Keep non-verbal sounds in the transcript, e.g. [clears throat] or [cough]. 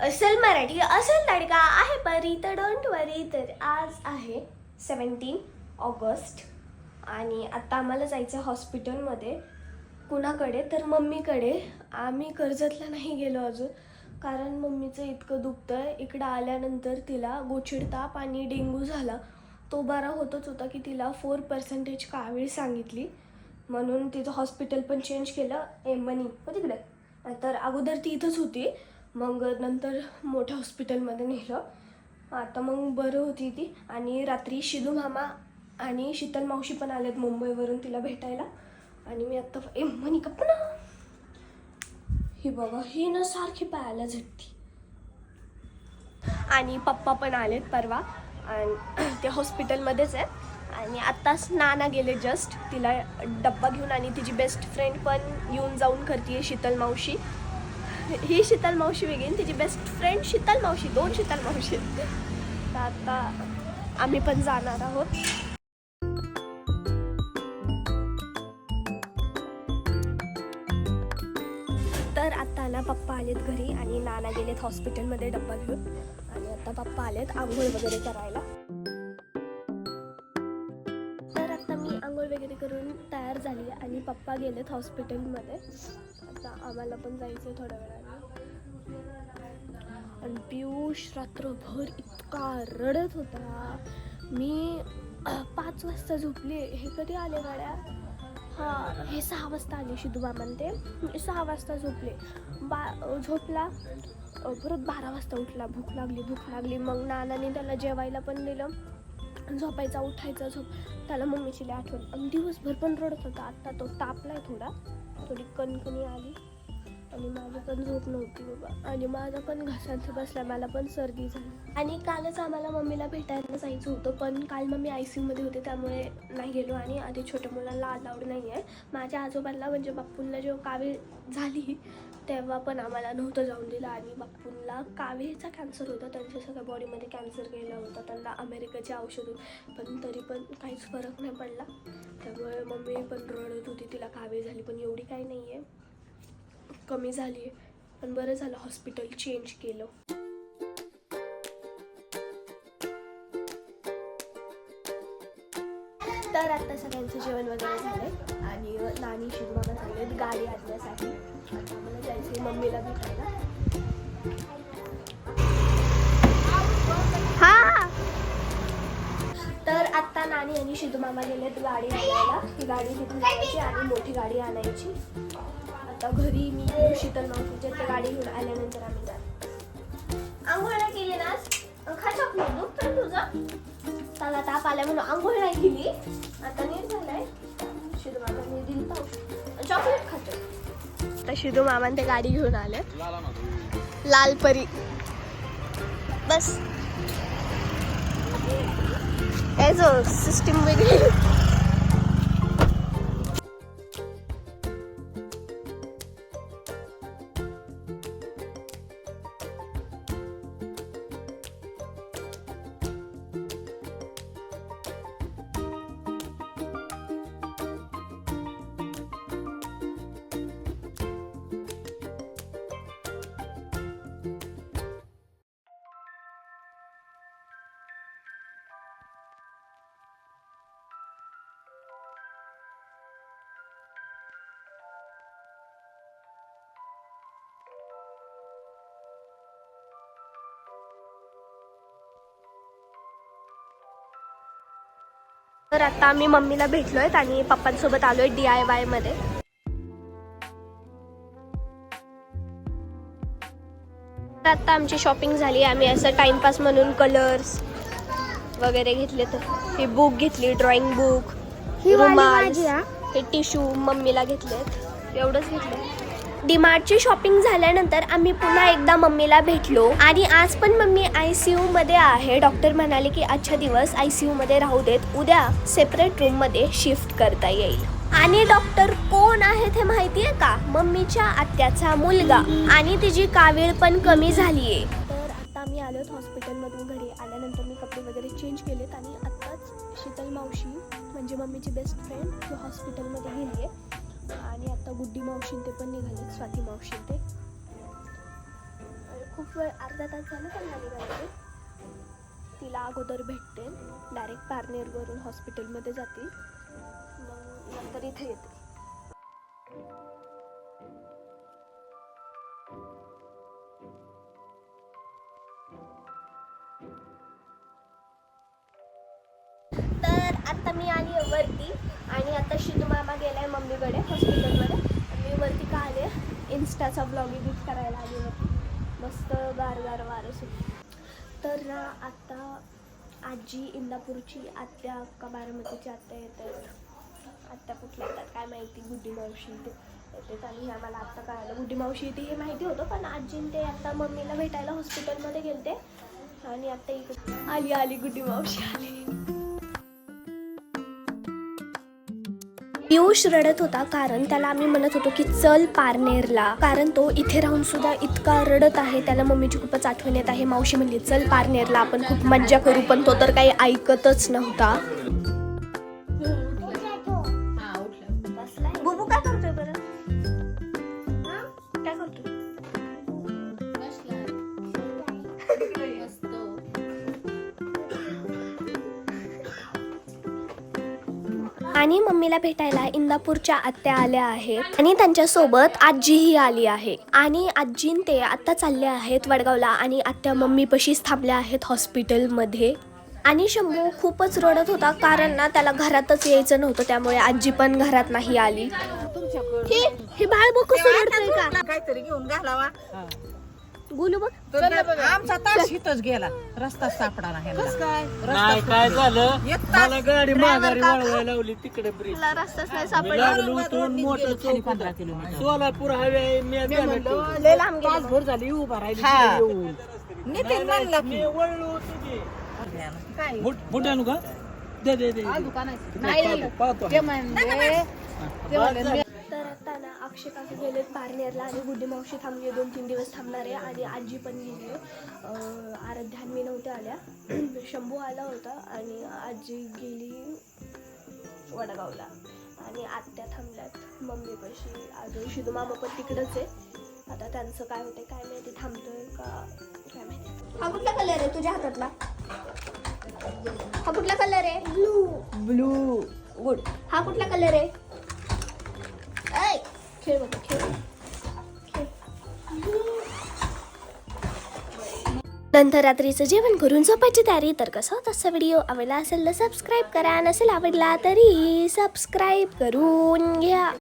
असेल मराठी असेल तडका आहे परी तर डोंट वरी तर आज आहे सेवन्टीन ऑगस्ट आणि आता आम्हाला जायचं हॉस्पिटलमध्ये. कुणाकडे? तर मम्मीकडे. आम्ही कर्जतला नाही गेलो अजून कारण मम्मीचं इतकं दुखतं इकडं आल्यानंतर तिला गोचिड ताप आणि डेंगू झाला. तो बरा होतच होता की तिला फोर पर्सेंटेज कावीळ सांगितली. म्हणून तिचं हॉस्पिटल पण चेंज केलं. एमनी e. हो तिकडे. तर अगोदर ती इथंच होती. मग नंतर मोठ्या हॉस्पिटलमध्ये नेलं. आता मग बरं होती ती. आणि रात्री शिदू मामा आणि शीतल मावशी पण आल्यात मुंबईवरून तिला भेटायला. आणि मी आत्ता ए म्हणी कपना ही बघा ही ना सारखी पायाला झटती. आणि पप्पा पण आलेत परवा. आणि [clears throat] ते हॉस्पिटलमध्येच आहे आणि आत्ताच नाना गेले जस्ट तिला डब्बा घेऊन आणि तिची बेस्ट फ्रेंड पण येऊन जाऊन करते शीतल मावशी. ही शीतल मावशी वेगळी तिची बेस्ट फ्रेंड शीतल मावशी दोन शीतल मावशी तर आता आम्ही पण जाणार आहोत. तर आता ना पप्पा आलेत घरी आणि नाना गेलेत हॉस्पिटलमध्ये डब्बा घेऊन. आणि आता पप्पा आलेत आंघोळ वगैरे करायला. आणि पप्पा गेलेत हॉस्पिटलमध्ये. आता आम्हाला पण जायचं आहे थोड्या वेळाने. आणि पियुष रात्रभर इतका रडत होता. मी पाच वाजता झोपली हे कधी आले गाड्या? हां हे सहा वाजता आले शिदुबा म्हणते. ते मी सहा वाजता झोपले. बा झोपला. परत बारा वाजता उठला. भूक लागली भूक लागली. मग नानाने त्याला जेवायला पण दिलं. झोपायचा उठायचा झोप. त्याला मम्मीची लई आठवण. आणि दिवसभर पण रडत होता. आत्ता तो तापलाय थोडा. थोडी कणकणी आली. आणि माझं पण झोप नव्हती बाबा. आणि माझा पण घशांचे बसला मला पण सर्दी झाली. आणि कालच आम्हाला मम्मीला भेटायला जायचं होतं पण काल मम्मी आय सी होते त्यामुळे नाही गेलो. आणि आधी छोट्या मुलांना अलाउड नाही आहे माझ्या आजोबांना म्हणजे बाप्पूंना जेव्हा कावीळ झाली तेव्हा पण आम्हाला नव्हतं जाऊन दिलं. आणि बाप्पूंना कावीळचा कॅन्सर होता. त्यांच्या सगळ्या बॉडीमध्ये कॅन्सर गेला होता. त्यांना अमेरिकेचे औषध पण तरी पण काहीच फरक नाही पडला. त्यामुळे मम्मी पण रडत होती तिला कावीळ झाली पण एवढी काही नाही आहे कमी झाली आहे. पण बरं झालं हॉस्पिटल चेंज केलं. तर आता सगळ्यांचं जेवण वगैरे झालंय. आणि नानी शिवमामा झालेत गाडी आणण्यासाठी. आता मला जायचं मम्मीला भेटायला. हा! तर आता नानी आणि शिदू मामा गेलेत गाडी आणायला ही गाडी तिथून जायची आणि मोठी गाडी आणायची. घरी मी शीतल मावशीच्या ते गाडी घेऊन आल्यानंतर आम्ही जातो. आंघोळ केली ना खा चॉकलेट दुख तर तुझं. त्याला ताप आल्या म्हणून आंघोळ नाही केली. आता नीट झालाय. शिदू मामाने दिली पाऊस चॉकलेट खातो. आता शिदू मामान ते गाडी घेऊन आले लाल परी बस सिस्टीम वेगळी तर आता आम्ही मम्मीला भेटलोय आणि पप्पांसोबत आलोय डी आय वायमध्ये. तर आता आमची शॉपिंग झाली. आम्ही असं टाइमपास म्हणून कलर्स वगैरे घेतले तर. ही बुक घेतली ड्रॉइंग बुक रुमाल हे? टिश्यू मम्मीला घेतलेत. एवढंच घेतलं डीमार्टची शॉपिंग झाल्यानंतर आम्ही पुन्हा एकदा मम्मीला भेटलो. आणि आज पण मम्मी आय सी मध्ये आहे. डॉक्टर म्हणाले की आजच्या दिवस आय सी मध्ये राहू देत. उद्या सेपरेट रूममध्ये शिफ्ट करता येईल. आणि डॉक्टर कोण आहेत हे माहिती आहे का? मम्मीच्या आत्याचा मुलगा. आणि तिची कावीळ पण कमी झालीये. तर आता मी आलो हॉस्पिटलमधून घरी. आल्यानंतर मी कपडे वगैरे चेंज केलेत आणि आत्ताच शीतल मावशी म्हणजे मम्मीची बेस्ट फ्रेंड हॉस्पिटलमध्ये गेली आहे आणि आता गुड्डी मावशीन ते पण निघाले स्वाती मावशीन ते. खूप वेळ अर्धा तास झालं त्यांना निघाले तिला अगोदर भेटते डायरेक्ट पारनेरवरून हॉस्पिटलमध्ये जातील. मग नंतर इथे येते. तर आता मी आली वरती. आणि आता शिदू मामा गेला आहे मम्मीकडे हॉस्पिटलमध्ये. मी वरती का आले? इन्स्टाचा ब्लॉग एडिट करायला आली होती मस्त गार गार वारं सुटलं तर ना आता आजी इंदापूरची आत्या अक्का बारामतीची आत्या येत आहेत आत्या कुठल्या येतात काय माहिती? गुड्डी मावशी ते येतात आणि हे आम्हाला आत्ता कळालं. गुड्डी मावशी येते हे माहिती होतं पण आजीन ते आता मम्मीला भेटायला हॉस्पिटलमध्ये गेलते. आणि आत्ता इकडे आली आली गुड्डी मावशी आली. पियुष रडत होता कारण त्याला आम्ही म्हणत होतो की चल पारनेरला. कारण तो इथे राहून सुद्धा इतका रडत आहे. त्याला मम्मीची खूपच आठवण येत आहे. मावशी म्हणली चल पारनेरला आपण खूप मज्जा करू. पण तो तर काही ऐकतच नव्हता. आणि मम्मीला भेटायला इंदापूरच्या आत्या आल्या आहेत. आणि त्यांच्यासोबत आजीही आली आहे. आणि आजीन ते आता चालले आहेत वडगावला आणि आत्या मम्मीपाशीच थांबल्या आहेत हॉस्पिटलमध्ये. आणि शंभू खूपच रडत होता कारण ना त्याला घरातच यायचं नव्हतं. त्यामुळे आजी पण घरात नाही आली. हे हे बाळ बघ कसं रडतंय का? काहीतरी घेऊन घालावा. बोलू बघ. आमचा तास हितच गेला. रस्ता सापडा नाही नाही काय झालं? मला गाडी माघारी वळवायला लावली तिकडे ब्रिज रस्ताच नाही मी सापडला. लागलो उतरून मोठं चौक पंधरा किलोमीटर. सोलापूर हायवे मी झालं की. लय लांब गेलं. तासभर झाली उभा राहिली. तिथे येऊन नितीन म्हणला मी वळलो की. काय? बुट बुट आणू का? दे दे दे पाहतो ते म्हणले ते म्हणले आता ना अक्षय काकू गेले पारनेरला आणि गुड्डी मावशी थांबली दोन तीन दिवस थांबणार आहे आणि आजी पण गेली आराध्या मी नव्हत्या आल्या. [clears throat] शंभू आला होता आणि आजी गेली वडगावला. आणि आत्या थांबल्यात. मम्मीपाशी अजून शिदू मामा पण तिकडंच आहे. आता त्यांचं काय होते काय माहिती थांबतोय का काय माहिती. हा कुठला कलर आहे तुझ्या हातातला? हा कुठला कलर आहे? ब्लू ब्लू गुड हा कुठला कलर आहे? खेळ बघा खेळ नंतर रात्रीचं जेवण करून झोपायची तयारी तर कसं होत असा व्हिडिओ आवडला असेल तर सबस्क्राईब करा. नसेल आवडला तरी सबस्क्राईब करून घ्या.